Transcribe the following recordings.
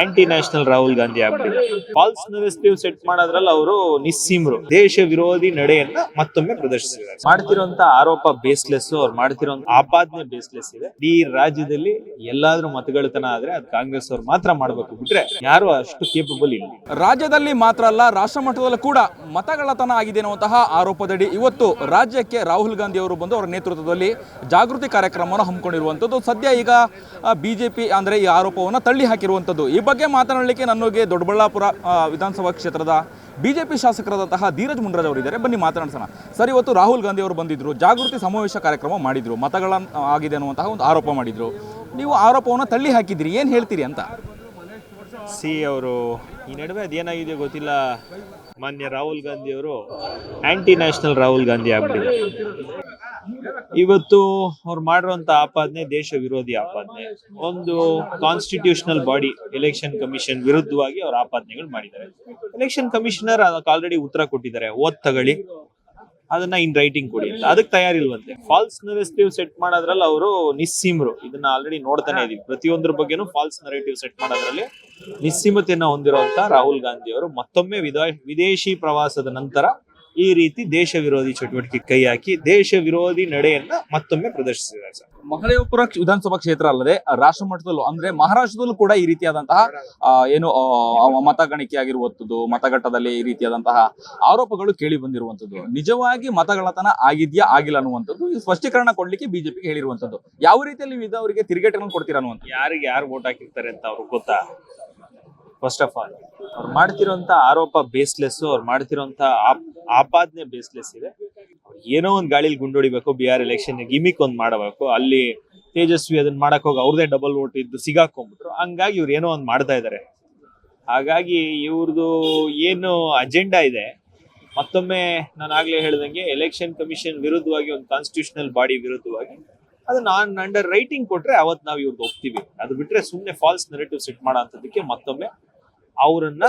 Aunty national Rahul Gandhi ಆಗ್ಬಿಟ್ಟಿದೆ. Falls negative set ಮಾಡೋದ್ರಲ್ಲಿ ಅವರು ನಿಸ್ಸೀಮ್ರು. ದೇಶ ವಿರೋಧಿ ನಡೆಯನ್ನ ಮತ್ತೊಮ್ಮೆ ಪ್ರದರ್ಶಿಸಿದ್ದಾರೆ. ಮಾಡ್ತಿರೋಂತ ಆರೋಪ ಬೇಸ್ಲೆಸ್ ಅವ್ರು ಮಾಡ್ತಿರೋ ಆಪಾದನೆ ಬೇಸ್ಲೆಸ್ ಇದೆ. ಈ ರಾಜ್ಯದಲ್ಲಿ ಎಲ್ಲಾದ್ರೂ ಮತಗಳತನ ಆದ್ರೆ ಅದು ಕಾಂಗ್ರೆಸ್ ಅವ್ರು ಮಾತ್ರ ಮಾಡ್ಬೇಕು ಬಿಟ್ರೆ ಯಾರು ಅಷ್ಟು ಕೇಪಬಲ್ ಇಲ್ಲ. ರಾಜ್ಯದಲ್ಲಿ ಮಾತ್ರ ಅಲ್ಲ ರಾಷ್ಟ್ರ ಮಟ್ಟದಲ್ಲೂ ಕೂಡ ಮತಗಳತನ ಆಗಿದೆ ಅನ್ನುವಂತಹ ಆರೋಪದಡಿ ಇವತ್ತು ರಾಜ್ಯಕ್ಕೆ ರಾಹುಲ್ ಗಾಂಧಿ ಅವರು ಬಂದು ಅವರ ನೇತೃತ್ವದಲ್ಲಿ ಜಾಗೃತಿ ಕಾರ್ಯಕ್ರಮವನ್ನು ಹಮ್ಮಿಕೊಂಡಿರುವಂಥದ್ದು. ಸದ್ಯ ಈಗ ಬಿಜೆಪಿ ಅಂದ್ರೆ ಈ ಆರೋಪವನ್ನು ತಳ್ಳಿ ಹಾಕಿರುವಂಥದ್ದು. ಬಗ್ಗೆ ಮಾತನಾಡಲಿಕ್ಕೆ ನನಗೆ ದೊಡ್ಡಬಳ್ಳಾಪುರ ವಿಧಾನಸಭಾ ಕ್ಷೇತ್ರದ ಬಿಜೆಪಿ ಶಾಸಕರಾದಂತಹ ಧೀರಜ್ ಮುಂಡ್ರಾಜ್ ಅವರಿದ್ದಾರೆ ಬನ್ನಿ ಮಾತನಾಡಿಸೋಣ. ಸರ್, ಇವತ್ತು ರಾಹುಲ್ ಗಾಂಧಿ ಅವರು ಬಂದಿದ್ರು, ಜಾಗೃತಿ ಸಮಾವೇಶ ಕಾರ್ಯಕ್ರಮ ಮಾಡಿದ್ರು, ಮತಗಳ ಆಗಿದೆ ಅನ್ನುವಂತಹ ಒಂದು ಆರೋಪ ಮಾಡಿದ್ರು. ನೀವು ಆರೋಪವನ್ನು ತಳ್ಳಿ ಹಾಕಿದ್ರಿ ಏನು ಹೇಳ್ತೀರಿ ಅಂತ? ಸಿ, ಅವರು ಈ ನಡುವೆ ಅದೇನಾಗಿದೆ ಗೊತ್ತಿಲ್ಲ. ಮಾನ್ಯ ರಾಹುಲ್ ಗಾಂಧಿ ಅವರು ಆಂಟಿ ನ್ಯಾಷನಲ್ ರಾಹುಲ್ ಗಾಂಧಿ ಆಗ್ಬಿಟ್ಟಿದೆ ಇವತ್ತು ಅವ್ರು ಮಾಡಿರುವಂತ ಆಪಾದನೆ ದೇಶ ವಿರೋಧಿ ಆಪಾದನೆ. ಒಂದು ಕಾನ್ಸ್ಟಿಟ್ಯೂಷನಲ್ ಬಾಡಿ ಎಲೆಕ್ಷನ್ ಕಮಿಷನ್ ವಿರುದ್ಧವಾಗಿ ಅವ್ರ ಆಪಾದನೆಗಳು ಮಾಡಿದ್ದಾರೆ. ಎಲೆಕ್ಷನ್ ಕಮಿಷನರ್ ಅದಕ್ಕೆ ಆಲ್ರೆಡಿ ಉತ್ತರ ಕೊಟ್ಟಿದ್ದಾರೆ, ಓದ್ ತಗೊಳ್ಳಿ. ಅದನ್ನ ಇನ್ ರೈಟಿಂಗ್ ಕೊಡಿ ಅಂತ. ಅದಕ್ಕೆ ತಯಾರಿಲ್ವಂತೆ. ಫಾಲ್ಸ್ ನರೇಟಿವ್ ಸೆಟ್ ಮಾಡೋದ್ರಲ್ಲಿ ಅವರು ನಿಸ್ಸೀಮರು. ಇದನ್ನ ಆಲ್ರೆಡಿ ನೋಡ್ತಾನೆ ಇದೀವಿ. ಪ್ರತಿಯೊಂದ್ರ ಬಗ್ಗೆನೂ ಫಾಲ್ಸ್ ನರೇಟಿವ್ ಸೆಟ್ ಮಾಡೋದ್ರಲ್ಲಿ ನಿಸ್ಸೀಮತೆಯನ್ನ ಹೊಂದಿರುವಂತ ರಾಹುಲ್ ಗಾಂಧಿ ಅವರು ಮತ್ತೊಮ್ಮೆ ವಿದ- ವಿದೇಶಿ ಪ್ರವಾಸದ ನಂತರ ಈ ರೀತಿ ದೇಶ ವಿರೋಧಿ ಚಟುವಟಿಕೆ ಕೈ ಹಾಕಿ ದೇಶ ವಿರೋಧಿ ನಡೆಯನ್ನ ಮತ್ತೊಮ್ಮೆ ಪ್ರದರ್ಶಿಸಿದ್ದಾರೆ ಸರ್. ಮಹದೇವಪುರ ವಿಧಾನಸಭಾ ಕ್ಷೇತ್ರ ಅಲ್ಲದೆ ರಾಷ್ಟ್ರ ಮಟ್ಟದಲ್ಲೂ ಅಂದ್ರೆ ಮಹಾರಾಷ್ಟ್ರದಲ್ಲೂ ಕೂಡ ಈ ರೀತಿಯಾದಂತಹ ಏನು ಮತಗಣಿಕೆ ಆಗಿರುವಂತದ್ದು ಮತಗಟ್ಟದಲ್ಲಿ ಈ ರೀತಿಯಾದಂತಹ ಆರೋಪಗಳು ಕೇಳಿ ಬಂದಿರುವಂತದ್ದು ನಿಜವಾಗಿ ಮತಗಳತನ ಆಗಿದ್ಯಾ ಆಗಿಲ್ಲ ಅನ್ನುವಂಥದ್ದು ಸ್ಪಷ್ಟೀಕರಣ ಕೊಡ್ಲಿಕ್ಕೆ ಬಿಜೆಪಿ ಹೇಳಿರುವಂತದ್ದು ಯಾವ ರೀತಿಯಲ್ಲಿ ಅವರಿಗೆ ತಿರುಗೇಟನ್ನು ಕೊಡ್ತೀರಾ ಅನ್ನುವಂಥದ್ದು? ಯಾರಿಗೆ ಯಾರು ವೋಟ್ ಹಾಕಿರ್ತಾರೆ ಅಂತ ಅವ್ರಿಗೆ ಗೊತ್ತಾ? ಫಸ್ಟ್ ಆಫ್ ಆಲ್ ಅವ್ರು ಮಾಡ್ತಿರೋಂತ ಆರೋಪ ಬೇಸ್ಲೆಸ್ ಅವ್ರು ಮಾಡ್ತಿರೋಂತ ಆಪ್- ಆಪಾದನೆ ಬೇಸ್ಲೆಸ್ ಇದೆ. ಏನೋ ಒಂದ್ ಗಾಳಿಲಿ ಗುಂಡೊಡಿಬೇಕು ಆರ್ ಎಲೆಕ್ಷನ್ ಗಿಮಿಕ್ ಒಂದ್ ಮಾಡಬೇಕು, ಅಲ್ಲಿ ತೇಜಸ್ವಿ ಅದನ್ನ ಮಾಡಕ್ ಹೋಗಿ ಅವ್ರದೇ ಡಬಲ್ ವೋಟ್ ಇದ್ದು ಸಿಗಾಕೊಂಡ್ಬಿಟ್ರು. ಹಂಗಾಗಿ ಇವ್ರು ಏನೋ ಒಂದ್ ಮಾಡ್ತಾ ಇದ್ದಾರೆ ಹಾಗಾಗಿ ಇವ್ರದ್ದು ಏನು ಅಜೆಂಡಾ ಇದೆ. ಮತ್ತೊಮ್ಮೆ ನಾನು ಆಗ್ಲೇ ಹೇಳ್ದಂಗೆ ಎಲೆಕ್ಷನ್ ಕಮಿಷನ್ ವಿರುದ್ಧವಾಗಿ ಒಂದು ಕಾನ್ಸ್ಟಿಟ್ಯೂಷನಲ್ ಬಾಡಿ ವಿರುದ್ಧವಾಗಿ ಅದು ನಾನ್ ಅಂಡರ್ ರೈಟಿಂಗ್ ಕೊಟ್ರೆ ಅವತ್ ನಾವು ಇವ್ರದ್ದು ಹೋಗ್ತೀವಿ ಅದು ಬಿಟ್ರೆ ಸುಮ್ನೆ ಫಾಲ್ಸ್ ನೆರೆಟಿವ್ ಸೆಟ್ ಮಾಡೋ ಮತ್ತೊಮ್ಮೆ ಅವರನ್ನ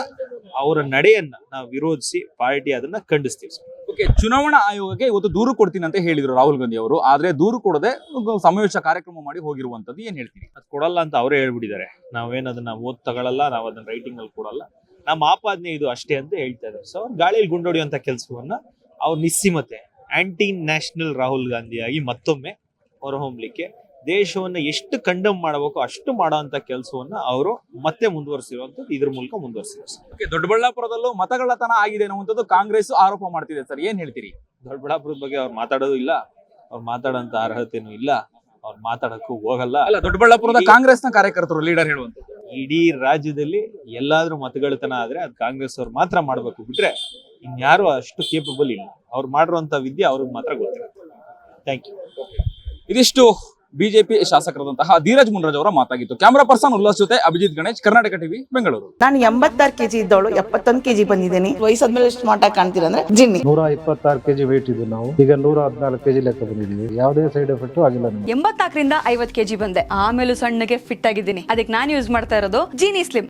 ಅವರ ನಡೆಯನ್ನ ನಾವು ವಿರೋಧಿಸಿ ಪಾರ್ಟಿ ಅದನ್ನ ಖಂಡಿಸ್ತೀವಿ ಓಕೆ ಚುನಾವಣಾ ಆಯೋಗಕ್ಕೆ ಇವತ್ತು ದೂರು ಕೊಡ್ತೀನಿ ಅಂತ ಹೇಳಿದ್ರು ರಾಹುಲ್ ಗಾಂಧಿ ಅವರು. ಆದ್ರೆ ದೂರು ಕೊಡದೆ ಸಮಾವೇಶ ಕಾರ್ಯಕ್ರಮ ಮಾಡಿ ಹೋಗಿರುವಂತದ್ದು ಏನ್ ಹೇಳ್ತೀನಿ ಅದು ಕೊಡಲ್ಲ ಅಂತ ಅವರೇ ಹೇಳ್ಬಿಟ್ಟಿದ್ದಾರೆ. ನಾವೇನ್ ಅದನ್ನ ಓದ್ ತಗೊಳಲ್ಲ ನಾವು ಅದನ್ನ ರೈಟಿಂಗ್ ಅಲ್ಲಿ ಕೊಡಲ್ಲ. ನಮ್ಮ ಆಪಾದನೆ ಇದು ಅಷ್ಟೇ ಅಂತ ಹೇಳ್ತಾ ಇದ್ದಾರೆ. ಸೊ ಗಾಳಿಯಲ್ಲಿ ಗುಂಡೊಡೆಯುವಂತ ಕೆಲಸವನ್ನ ಅವ್ರ ನಿಸ್ಸೀಮತೆ ಆಂಟಿ ನ್ಯಾಷನಲ್ ರಾಹುಲ್ ಗಾಂಧಿಯಾಗಿ ಮತ್ತೊಮ್ಮೆ ಹೊರಹೊಮ್ಮಲಿಕ್ಕೆ ದೇಶವನ್ನ ಎಷ್ಟು ಕಂಡಮ್ ಮಾಡಬೇಕು ಅಷ್ಟು ಮಾಡುವಂತ ಕೆಲಸವನ್ನ ಅವರು ಮತ್ತೆ ಮುಂದುವರಿಸಿರುವಂತದ್ದು ಇದ್ರ ಮೂಲಕ ಓಕೆ ದೊಡ್ಡಬಳ್ಳಾಪುರದಲ್ಲೂ ಮತಗಳತನ ಆಗಿದೆ ಅನ್ನುವಂಥದ್ದು ಕಾಂಗ್ರೆಸ್ ಆರೋಪ ಮಾಡ್ತಿದೆ ಸರ್. ಏನ್ ಹೇಳ್ತೀರಿ? ದೊಡ್ಡಬಳ್ಳಾಪುರದ ಬಗ್ಗೆ ಅವ್ರು ಮಾತಾಡೋದು ಇಲ್ಲ. ಅವ್ರು ಮಾತಾಡೋಂತ ಅರ್ಹತೆನೂ ಇಲ್ಲ. ಅವ್ರು ಮಾತಾಡಕ್ಕೂ ಹೋಗಲ್ಲ. ಅಲ್ಲ ದೊಡ್ಡಬಳ್ಳಾಪುರದ ಕಾಂಗ್ರೆಸ್ನ ಕಾರ್ಯಕರ್ತರು ಲೀಡರ್ ಹೇಳುವಂಥದ್ದು. ಇಡೀ ರಾಜ್ಯದಲ್ಲಿ ಎಲ್ಲಾದ್ರೂ ಮತಗಳತನ ಆದ್ರೆ ಅದು ಕಾಂಗ್ರೆಸ್ ಅವ್ರು ಮಾತ್ರ ಮಾಡ್ಬೇಕು. ಬಿಟ್ರೆ ಇನ್ಯಾರು ಅಷ್ಟು ಕೇಪಬಲ್ ಇಲ್ಲ. ಅವ್ರು ಮಾಡಿರುವಂತ ವಿದ್ಯೆ ಅವ್ರಿಗೆ ಮಾತ್ರ ಗೊತ್ತಿರುತ್ತೆ. ಥ್ಯಾಂಕ್ ಯು ಇದಿಷ್ಟು ಬಿಜೆಪಿ ಶಾಸಕರಾದಂತಹ ಧೀರಜ್ ಮುನ್ರಾಜ್ ಅವರ ಮಾತಾಗಿತ್ತು. ಕ್ಯಾಮರಾ ಪರ್ಸನ್ ಉಲ್ಲಾಸ್ ಜೊತೆ ಅಭಿಜಿತ್ ಗಣೇಶ್ ಕರ್ನಾಟಕ ಟಿವಿ ಬೆಂಗಳೂರು. ನಾನು ಎಂಬತ್ತಾರು ಕೆಜಿ ಇದ್ದವಳು ಎಪ್ಪತ್ತೊಂದು ಕೆಜಿ ಬಂದಿದ್ದೀನಿ. ವಯಸ್ಸಾದ್ಮೇಲೆ ಎಷ್ಟು ಮಾಟ ಕಾಣ್ತೀರಾ ಅಂದ್ರೆ ಜಿನ್ನಿ. ನೂರ ಇಪ್ಪತ್ತಾರು ಕೆಜಿ ವೇಟ್ ಇದ್ದು ನಾವು. ಈಗ ನೂರ ಹದಿನಾಲ್ಕು ಕೆಜಿ ಲೆಕ್ಕ ಬಂದಿದ್ದೀವಿ. ಯಾವುದೇ ಸೈಡ್ ಎಫೆಕ್ಟ್ ಆಗಿಲ್ಲ ಎಂಬತ್ನಾಲ್ಕರಿಂದ ಐವತ್ ಕೆಜಿ ಬಂದೆ. ಆಮೇಲೆ ಸಣ್ಣಗೆ ಫಿಟ್ ಆಗಿದ್ದೀನಿ. ಅದಕ್ಕೆ ನಾನು ಯೂಸ್ ಮಾಡ್ತಾ ಇರೋದು ಜೀನಿ ಸ್ಲಿಮ್